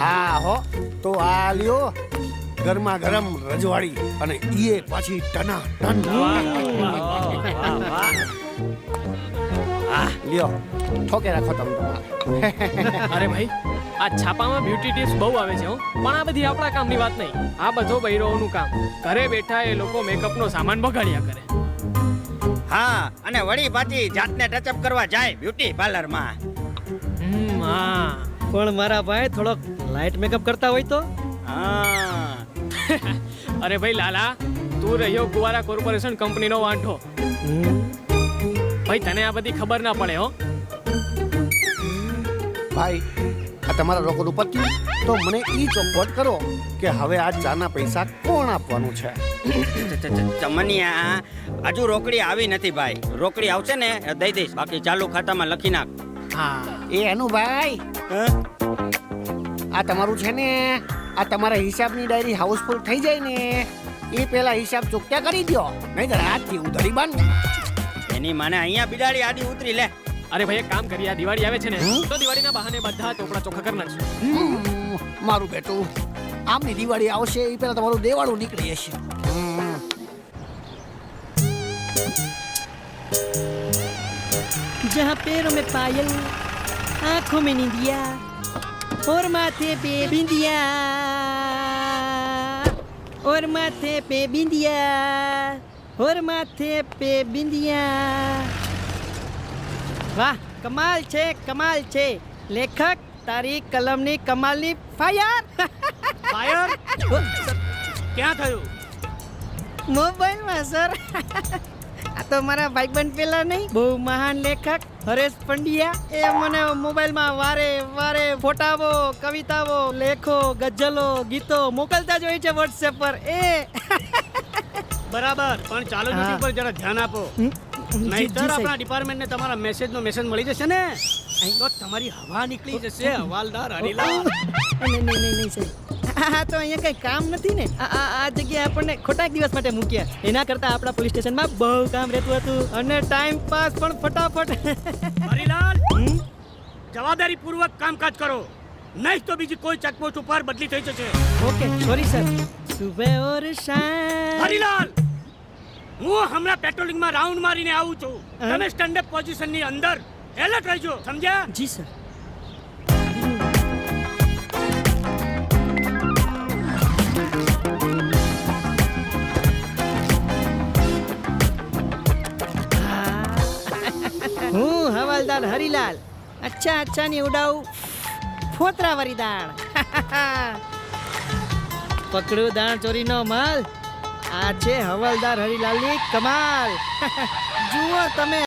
હા હો. તો આ લ્યો ગરમા ગરમ રજવાડી અને ઈએ પાછી ટના ટન. લ્યો ઠોકે રાખો તમે અરે ભાઈ આ છાપામાં બ્યુટી ટિપ્સ બહુ આવે છે હું. પણ આ બધી આપણા કામની વાત નહીં. આ બધો બૈરોનું કામ. ઘરે બેઠા એ લોકો મેકઅપનો સામાન બગાડ્યા કરે. હા અને વળી પાછી જાતને ટચઅપ કરવા જાય બ્યુટી પાર્લરમાં હમ હા. પણ મારા ભાઈ થોડોક લાઇટ મેકઅપ કરતા હોય તો? હા. અરે ભાઈ લાલા તું રહ્યો કુવારા કોર્પોરેશન કંપનીનો વાંઢો. ભાઈ તને આ બધી ખબર ના પડે હો. ભાઈ આ તમારા રોકડ ઉપર તો મને ઈ ચોખવટ કરો કે હવે આ ચાના પૈસા કોણ આપવાનું છે? ચમનિયા હજુ રોકડી આવી નથી ભાઈ. રોકડી આવશે ને દઈ દઈશ. બાકી ચાલુ ખાતામાં લખી નાખ. હા. એ અનુભાઈ. આ તમારું છે ને આ તમારા હિસાબની ડાયરી હાઉસફુલ થઈ જાય ને એ પેલા હિસાબ ચૂકતા કરી દો નહીતર આજથી ઉધરી બન એની મને અહીંયા બિલાડી આડી ઉતરી લે. અરે ભાઈ એક કામ કરીએ દિવાળી આવે છે ને તો દિવાળીના બહાને બધા ચોપડા ચોખ્ખા કરી નાખશું. મારું બેટું આમની દિવાળી આવશે એ પેલા તમારું દેવાળું નીકળી જશે. જહાં પેરો મેં પાયલ पायल आंखों में निंदिया और माथे पे बिंदिया और माथे पे बिंदिया और माथे पे बिंदिया વાહ કમાલ છે કમાલ છે લેખક તારી કલમની કમાલની ફાયર ફાયર ક્યાં થયું મોબાઈલમાં સર આ તો મારા ભાઈબંધ પેલા નહીં બહુ મહાન લેખક હરેશ પંડ્યા એ મને મોબાઈલમાં વારે વારે ફોટાઓ કવિતાઓ લેખો ગઝલો ગીતો મોકલતા જ હોય છે વોટ્સએપ પર એ બરાબર પણ ચાલો હા. પર જરા ધ્યાન આપો નહીતર. આપણા ડિપાર્ટમેન્ટને તમારા મેસેજનો મેસેજ મળી જશે ને તો તમારી હવા નીકળી જશે હવાલદાર હરીલાલ નહીં નહીં નહીં નહીં સાહેબ આ તો અહીંયા કઈ કામ નથી ને? આ આ જગ્યાએ આપણને ખોટાક દિવસ માટે મૂક્યા. એના કરતા આપણા પોલીસ સ્ટેશનમાં બહુ કામ રહેતું હતું અને ટાઈમ પાસ પણ ફટાફટ. હરિલાલ? જવાબદારી પૂર્વક કામકાજ કરો. નહીં તો બીજી કોઈ ચેકપોસ્ટ ઉપર બદલી થઈ જશે. Okay sorry sir. સુબે ઓર શામ હરિલાલ! હું હમણાં પેટ્રોલિંગમાં રાઉન્ડ મારીને આવું છું? તમે સ્ટેન્ડ અપ પોઝિશનની અંદર એલર્ટ રહેજો. સમજ્યા? જી સર. હવાલદાર હરીલાલ. અચ્છા અચ્છા, ની ઉડાવું ફોતરા વાળી દાણ પકડું દાણ ચોરીનો માલ. આ છે હવાલદાર હરીલાલની કમાલ. જુઓ તમે